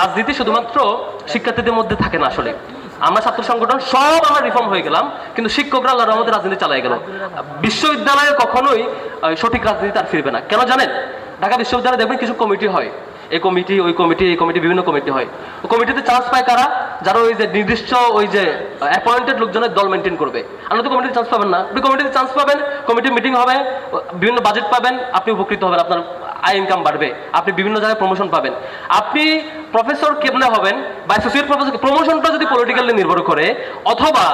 রাজনীতি শুধুমাত্র শিক্ষার্থীদের মধ্যে থাকে না আসলে। আমরা ছাত্র সংগঠন সব আমরা রিফর্ম হয়ে গেলাম, কিন্তু শিক্ষকরা আল্লাহর রহমতে রাজনীতি চালাই গেল। বিশ্ববিদ্যালয়ে কখনোই সঠিক রাজনীতি আর ফিরবে না। কেন জানেন? ঢাকা বিশ্ববিদ্যালয়ে দেখবেন কিছু কমিটি হয়। এই কমিটি, ওই কমিটি, এই কমিটি, বিভিন্ন কমিটি হয়। কমিটিতে চান্স পায় কারা? যারা ওই যে নির্দিষ্ট, ওই যে অ্যাপয়েন্টেড লোকজনের দল মেনটেন করবে। আপনি তো কমিটিতে চান্স পাবেন না। আপনি কমিটিতে চান্স পাবেন কমিটি মিটিং হবে বিভিন্ন বাজেট পাবেন, আপনি উপকৃত হবেন, আপনার আয় ইনকাম বাড়বে, আপনি বিভিন্ন জায়গায় প্রমোশন পাবেন। আপনি প্রফেসর কেমনে হবেন বা অ্যাসোসিয়েট প্রফেসর প্রমোশনটা যদি পলিটিক্যালি নির্ভর করে, অথবা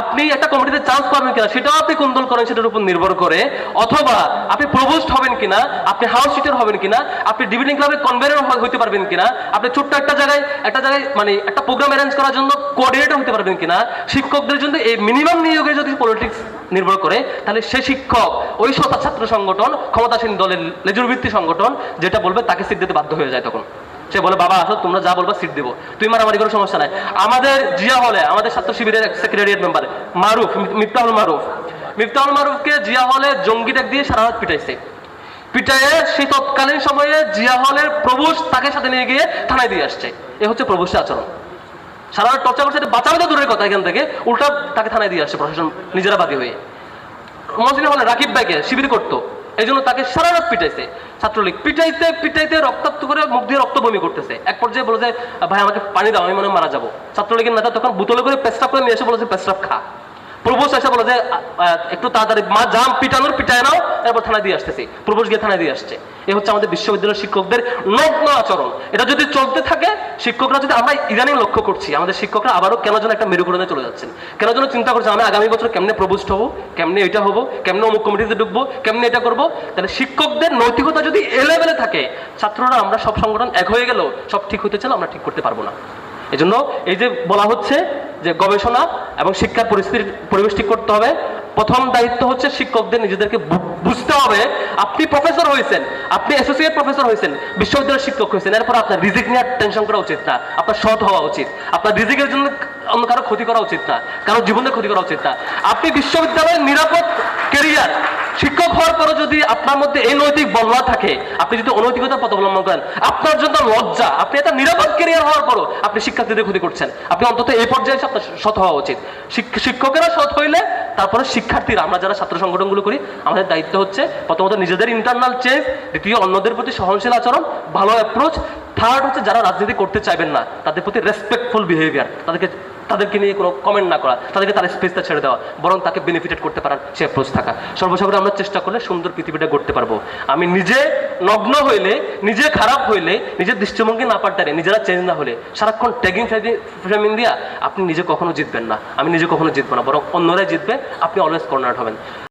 আপনি একটা কমিটিতে চান্স পাবেন কিনা, সেটাও আপনি কোন করেন সেটার উপর নির্ভর করে, অথবা আপনি প্রভোস্ট হবেন কিনা, আপনি হাউস সিটার হবেন কিনা, আপনি ডিবেটিং ক্লাবে কনভেনার হইতে পারবেন কিনা, আপনি ছোট্ট একটা জায়গায় একটা জায়গায় মানে একটা প্রোগ্রাম অ্যারেঞ্জ করার জন্য কোঅর্ডিনেটর হতে পারবেন কিনা, শিক্ষকদের জন্য এই মিনিমাম নিয়োগে যদি পলিটিক্স নির্ভর করে, তাহলে সে শিক্ষক, ওই শত ছাত্র সংগঠন, ক্ষমতাসীন দলের লেজুর ভিত্তি সংগঠন, যেটা বলবে তাকে সিট দিতে বাধ্য হয়ে যায় তখন। সে বলে, বাবা, আসো, তোমরা যা বলবা সিট দিব। তুই মারামারি কোনো সমস্যা নাই। আমাদের জিয়া হলে, আমাদের ছাত্র শিবিরের সেক্রেটারিয়েট মেম্বার মারুফ মিফতাহুল মারুফ। মিফতাহুল মারুফকে জিয়া হলে জঙ্গি ডাক দিয়ে সারা রাত পিটাইছে। পিটায়ে সেই তৎকালীন সময়ে জিয়া হলের প্রভুষ তাকে সাথে নিয়ে গিয়ে থানায় দিয়ে আসছে। এ হচ্ছে প্রভুষের আচরণ। সারা রাত টর্চার করছে বাঁচানো তো দূরের কথা এখান থেকে। উল্টা তাকে থানায় দিয়ে আসছে প্রশাসন, নিজেরা বাদী হয়ে। মসজিদ হলে রাকিব ভাইকে শিবির করতো। এই জন্য তাকে সারা রাত পিটাইছে। ছাত্রলীগ পিটাইতে পিটাইতে রক্তাক্ত করে মুখ দিয়ে রক্ত বমি করতেছে। এক পর্যায়ে বলে যে ভাই, আমাকে পানি দাও, আমি মনে মারা যাব। ছাত্রলীগের নেতা তখন বোতলে করে পেস্টাপ করে নিয়ে এসে বলেছে পেস্টাপ খা। প্রভোস এসে বলে যে একটু তাড়াতাড়ি মা জাম পিটানোর পিটায় নাও, এরপর থানায় দিয়ে আসতেছি। প্রভোস গিয়ে থানায় দিয়ে আসছে। এ হচ্ছে আমাদের বিশ্ববিদ্যালয়ের শিক্ষকদের নগ্ন আচরণ। এটা যদি চলতে থাকে, শিক্ষকরা যদি আমরা ইদানিং লক্ষ্য করছি, আমাদের শিক্ষকরা আবারও কেন যেন একটা মেরুকরণে চলে যাচ্ছেন। কেন যেন চিন্তা করছে, আমি আগামী বছর কেমনে প্রবুষ্ট হব, কেমনে এটা হব, কেমনে অমুক কমিটিতে ঢুকবো, কেমনে এটা করব? তাহলে শিক্ষকদের নৈতিকতা যদি এ লেভেলে থাকে, ছাত্ররা আমরা সব সংগঠন এক হয়ে গেলেও সব ঠিক হতে চাইলে আমরা ঠিক করতে পারব না। এজন্য এই যে বলা হচ্ছে যে গবেষণা এবং শিক্ষার পরিস্থিতি পরিবেশ ঠিক করতে হবে। প্রথম দায়িত্ব হচ্ছে শিক্ষকদের নিজেদেরকে বুঝতে হবে, আপনি প্রফেসর হয়েছেন, আপনি অ্যাসোসিয়েট প্রফেসর হয়েছেন, বিশ্ববিদ্যালয়ের শিক্ষক হয়েছেন, এরপর আপনার রিজিক নিয়ে টেনশন করা উচিত না, আপনার সৎ হওয়া উচিত, আপনার রিজিকের জন্য অন্য কারও ক্ষতি করা উচিত না, কারও জীবনের ক্ষতি করা উচিত না। আপনি বিশ্ববিদ্যালয়ের নিরাপদ কেরিয়ার শিক্ষক হওয়ার পরও যদি আপনার মধ্যে এই নৈতিক বলনা থাকে, আপনি যদি অনৈতিকতার পথ অবলম্বন করেন, আপনার জন্য লজ্জা, আপনি একটা নিরাপদ কেরিয়ার হওয়ার পরও আপনি শিক্ষার্থীদের ক্ষতি করছেন। আপনি অন্তত এই পর্যায়ে আপনার সৎ হওয়া উচিত। শিক- শিক্ষকেরা সৎ হইলে তারপরে শিক্ষার্থীরা, আমরা যারা ছাত্র সংগঠনগুলো করি, আমাদের দায়িত্ব হচ্ছে প্রথমত নিজেদের ইন্টারনাল চেঞ্জ দ্বিতীয় অন্যদের প্রতি সহনশীল আচরণ, ভালো অ্যাপ্রোচ থার্ড হচ্ছে যারা রাজনীতি করতে চাইবেন না, তাদের প্রতি রেসপেক্টফুল বিহেভিয়ার তাদেরকে তাদেরকে নিয়ে কোনো কমেন্ট না করা, তাদেরকে তার স্পেসটা ছেড়ে দেওয়া, বরং তাকে বেনিফিটেড করতে পারার সে অ্যাপ্রোচ থাকা। সর্বসাগরে আমরা চেষ্টা করলে সুন্দর পৃথিবীটা গড়তে পারব। আমি নিজে নগ্ন হইলে, নিজে খারাপ হইলে, নিজের দৃষ্টিভঙ্গি না পাল্টারে নিজেরা চেঞ্জ না হলে, সারাক্ষণ ট্যাগিং ফ্রেমিং দিয়া আপনি নিজে কখনো জিতবেন না। আমি নিজে কখনো জিতবো না, বরং অন্যরাই জিতবে, আপনি অলওয়েজ কর্নার হবেন।